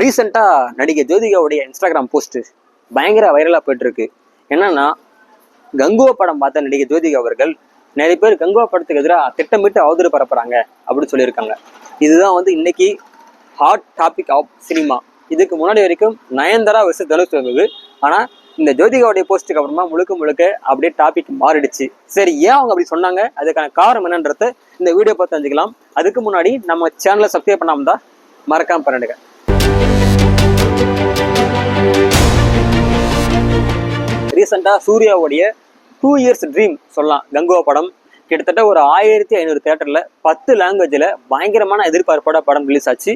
ரீசெண்டாக நடிகை ஜோதிகாவுடைய Instagram post பயங்கர வைரலாக போயிட்டுருக்கு. என்னென்னா கங்குவா படம் பார்த்த நடிகை ஜோதிகா அவர்கள் நிறைய பேர் கங்குவா படத்துக்கு எதிராக திட்டமிட்டு அவதூறு பரப்புறாங்க அப்படின்னு சொல்லியிருக்காங்க. இதுதான் வந்து இன்னைக்கு ஹாட் டாபிக் ஆஃப் சினிமா இதுக்கு முன்னாடி வரைக்கும் நயன்தாரா versus தனுஷ் இருந்தது. ஆனால் இந்த ஜோதிகாவுடைய போஸ்ட்டுக்கு அப்புறமா முழுக்க முழுக்க அப்படியே டாபிக் மாறிடுச்சு. சரி ஏன் அவங்க அப்படி சொன்னாங்க? அதுக்கான காரணம் என்னன்றத இந்த வீடியோ பார்த்து தெரிஞ்சுக்கலாம். அதுக்கு முன்னாடி நம்ம சேனலை சப்ஸ்கிரைப் பண்ணாமல் தான் மறக்காம பண்ணிடுங்க. ரீசெண்டாக சூர்யாவுடைய டூ இயர்ஸ் ட்ரீம் சொல்லலாம். கங்குவா படம். கிட்டத்தட்ட ஒரு ஆயிரத்தி ஐநூறு தேட்டரில் பத்து லாங்குவேஜில் பயங்கரமான எதிர்பார்ப்போட படம் ரிலீஸ் ஆச்சு.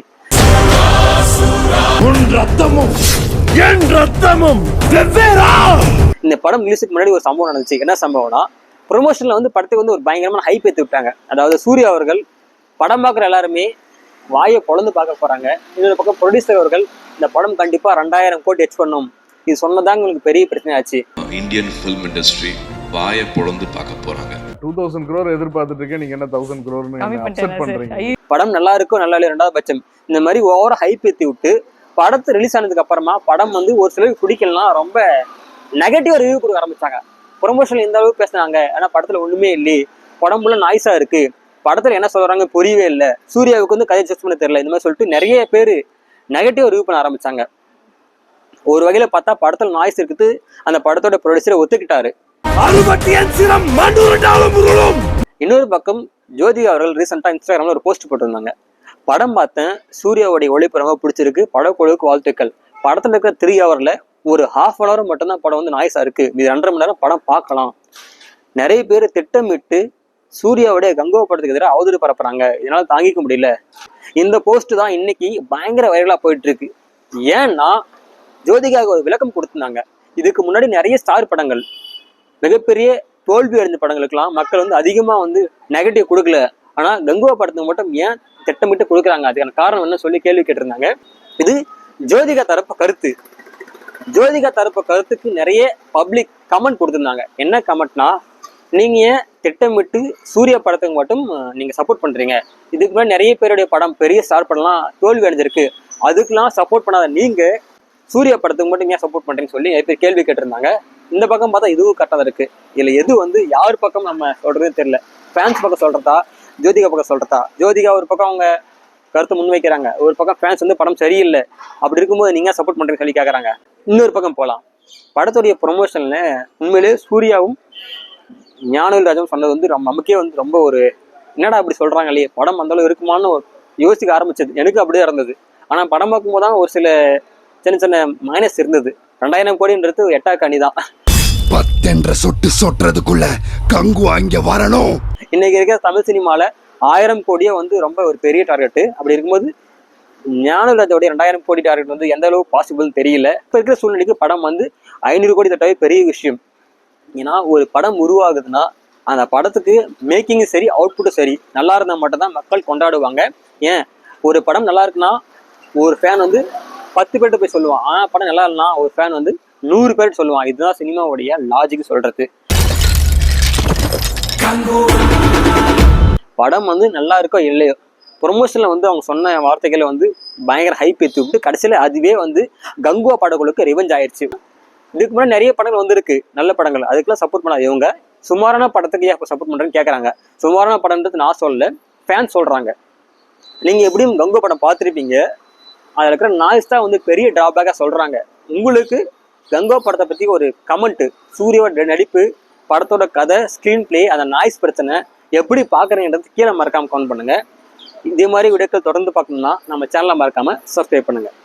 இந்த படம் ரிலீஸுக்கு முன்னாடி ஒரு சம்பவம் நடந்துச்சு. என்ன சம்பவம்னா ப்ரொமோஷனில் வந்து படத்துக்கு வந்து ஒரு பயங்கரமான ஹைப் ஏற்றி விட்டாங்க. அதாவது சூர்யா அவர்கள் படம் பார்க்குற எல்லாருமே வாயை பொழந்து பார்க்க போகிறாங்க இன்னொரு பக்கம் ப்ரொடியூசர் அவர்கள் இந்த படம் கண்டிப்பாக ரெண்டாயிரம் கோடி ஹெச் பண்ணும். இது சொன்னதாங்க உங்களுக்கு பெரிய பிரச்சனை ஆச்சு இந்தியன் ஃபிலிம் இண்டஸ்ட்ரி வாயை பொழந்து பார்க்க போறாங்க. டூ தௌசண்ட் க்ரோர் எதிர்பார்த்துட்டு இருக்கேன் நீங்க என்ன தௌசண்ட் க்ரோர்னு பண்றீங்க? படம் நல்லா இருக்கும் நல்லா இல்லையோ ரெண்டாவது பட்சம். இந்த மாதிரி ஓவர ஹைப் ஏற்றி விட்டு படத்தை ரிலீஸ் ஆனதுக்கு அப்புறமா படம் வந்து ஒரு சிலருக்கு பிடிக்கலாம் ரொம்ப நெகட்டிவ் ரிவ்யூ கொடுக்க ஆரம்பிச்சாங்க. ப்ரொமோஷன் இந்த அளவுக்கு பேசுனாங்க. ஆனா படத்துல ஒண்ணுமே இல்லையே. படம் ஃபுல்லாக நாய்ஸா இருக்கு. படத்துல என்ன சொல்றாங்க புரியவே இல்லை. சூர்யாவுக்கு வந்து கதை செஸ் பண்ண தெரியல. இந்த மாதிரி சொல்லிட்டு நிறைய பேர் நெகட்டிவ் ரிவ்யூ பண்ண ஆரம்பிச்சாங்க. ஒரு வகையில பார்த்தா படத்துல நாய்ஸ் இருக்குது. அந்த படத்தோட ப்ரொடியூசரை ஒத்துக்கிட்டாரு. இன்னொரு பக்கம் ஜோதிகா அவர்கள் ரீசெண்டாக இன்ஸ்டாகிராமில் ஒரு போஸ்ட் போட்டிருந்தாங்க. படம் பார்த்தேன். சூர்யாவுடைய ஒளிப்பு ரொம்ப பிடிச்சிருக்கு. படக்குழுவுக்கு வாழ்த்துக்கள். படத்தில் இருக்கிற த்ரீ ஹவரில் ஒரு ஹாஃப் அன் ஹவர் மட்டும்தான் படம் வந்து நாய்ஸாக இருக்கு. இது ரெண்டரை மணி நேரம் படம் பார்க்கலாம். நிறைய பேர் திட்டமிட்டு சூர்யாவுடைய கங்கோ படத்துக்கு எதிராக அவதூறு பரப்புறாங்க. இதனால தாங்கிக்க முடியல. இந்த போஸ்ட் தான் இன்னைக்கு பயங்கர வைரலா போயிட்டு இருக்கு ஏன்னா ஜோதிகாவுக்கு ஒரு விளக்கம் கொடுத்துருந்தாங்க. இதுக்கு முன்னாடி நிறைய ஸ்டார் படங்கள் மிகப்பெரிய தோல்வி அடைஞ்ச படங்களுக்கெல்லாம் மக்கள் வந்து அதிகமா வந்து நெகட்டிவ் கொடுக்கல. ஆனா கங்குவா படத்துக்கு மட்டும் ஏன் திட்டமிட்டு கொடுக்குறாங்க? அதுக்கான காரணம் என்ன சொல்லி கேள்வி கேட்டிருந்தாங்க. இது ஜோதிகா தரப்பு கருத்து. ஜோதிகா தரப்பு கருத்துக்கு நிறைய பப்ளிக் கமெண்ட் கொடுத்திருந்தாங்க. என்ன கமெண்ட்னா நீங்கள் ஏன் திட்டமிட்டு சூர்யா படத்துக்கு மட்டும் நீங்கள் சப்போர்ட் பண்ணுறீங்க இதுக்கு முன்னாடி நிறைய பேருடைய படம் பெரிய ஸ்டார் படம்லாம் தோல்வி அடைஞ்சிருக்கு. அதுக்கெலாம் சப்போர்ட் பண்ணாத நீங்கள் சூர்யா படத்துக்கு மட்டும் ஏன் சப்போர்ட் பண்ணுறீங்கன்னு சொல்லி நிறைய பேர் கேள்வி கேட்டிருந்தாங்க. இந்த பக்கம் பார்த்தா இதுவும் கரெக்டாக இருக்கு. இதில் எது வந்து யார் பக்கம் நம்ம சொல்றதுன்னு தெரியல. ஃபேன்ஸ் பக்கம் சொல்றதா? ஜோதிகா பக்கம் சொல்றதா? ஜோதிகா ஒரு பக்கம் அவங்க கருத்து முன்வைக்கிறாங்க. ஒரு பக்கம் ஃபேன்ஸ் வந்து படம் சரியில்லை. அப்படி இருக்கும்போது நீங்க சப்போர்ட் பண்ணுறீங்கன்னு சொல்லி கேட்குறாங்க இன்னொரு பக்கம் போகலாம் படத்துடைய ப்ரொமோஷனில் உண்மையிலே சூர்யாவும் ஞானவேல் ராஜும் சொன்னது வந்து நமக்கே வந்து ரொம்ப ஒரு என்னடா அப்படி சொல்றாங்க இல்லையே படம் அந்த அளவு இருக்குமான்னு யோசிக்க ஆரம்பிச்சது. எனக்கு அப்படியே இருந்தது. ஆனா படம் பார்க்கும்போது தான் ஒரு சில சின்ன சின்ன மைனஸ் இருந்தது. ரெண்டாயிரம் கோடின்றது எட்டா கனி தான். பத்தென்ற சொட்டு சொட்டுறதுக்குள்ள கங்கு அங்க வரணும். இன்னைக்கு இருக்கிற தமிழ் சினிமால ஆயிரம் கோடியே வந்து ரொம்ப ஒரு பெரிய டார்கெட் அப்படி இருக்கும்போது ஞானராஜோடைய ரெண்டாயிரம் கோடி டார்கெட் வந்து எந்த அளவு பாசிபிள் தெரியல. இப்போ இருக்கிற சூழ்நிலைக்கு படம் வந்து ஐநூறு கோடி தட்டாவே பெரிய விஷயம். ஏன்னா ஒரு படம் உருவாகுதுன்னா அந்த படத்துக்கு மேக்கிங்கும் சரி அவுட்புட்டும் சரி நல்லா இருந்தால் மட்டும்தான் மக்கள் கொண்டாடுவாங்க. ஏன்? ஒரு படம் நல்லா இருக்குன்னா ஒரு ஃபேன் வந்து பத்து பேர்கிட்ட போய் சொல்லுவான். ஆனால் படம் நல்லா இல்லைனா ஒரு ஃபேன் வந்து நூறு பேர் சொல்லுவான். இதுதான் சினிமாவுடைய லாஜிக் சொல்றது. படம் வந்து நல்லா இருக்கோ இல்லையோ? ப்ரொமோஷனில் வந்து அவங்க சொன்ன வார்த்தைகளை வந்து பயங்கர ஹைப் ஏற்றி விட்டு கடைசியில் அதுவே வந்து கங்குவா படங்களுக்கு ரிவெஞ்ச் ஆயிடுச்சு இதுக்கு முன்னாடி நிறைய படங்கள் வந்திருக்கு. நல்ல படங்கள். அதுக்கெல்லாம் சப்போர்ட் பண்ணாத இவங்க. சுமாரான படத்துக்கு ஏன் சப்போர்ட் பண்ணுறேன்னு கேட்குறாங்க சுமாரான படம்ன்றது நான் சொல்லல. ஃபேன்ஸ் சொல்கிறாங்க நீங்கள் எப்படியும் கங்கு படம் பார்த்துருப்பீங்க. அதில் இருக்கிற நாய்ஸ் தான் வந்து பெரிய ட்ராபேக்காக சொல்கிறாங்க உங்களுக்கு கங்கோ படத்தை பற்றி ஒரு கமெண்ட்டு சூரியோட நடிப்பு படத்தோட கதை ஸ்க்ரீன் பிளே அந்த நாய்ஸ் பிரச்சனை எப்படி பார்க்குறீங்கன்றது கீழே மறக்காமல் கமெண்ட் பண்ணுங்கள் இதே மாதிரி வீடியோக்கள் தொடர்ந்து பார்க்கணும்னா நம்ம சேனலை மறக்காமல் சப்ஸ்கிரைப் பண்ணுங்கள்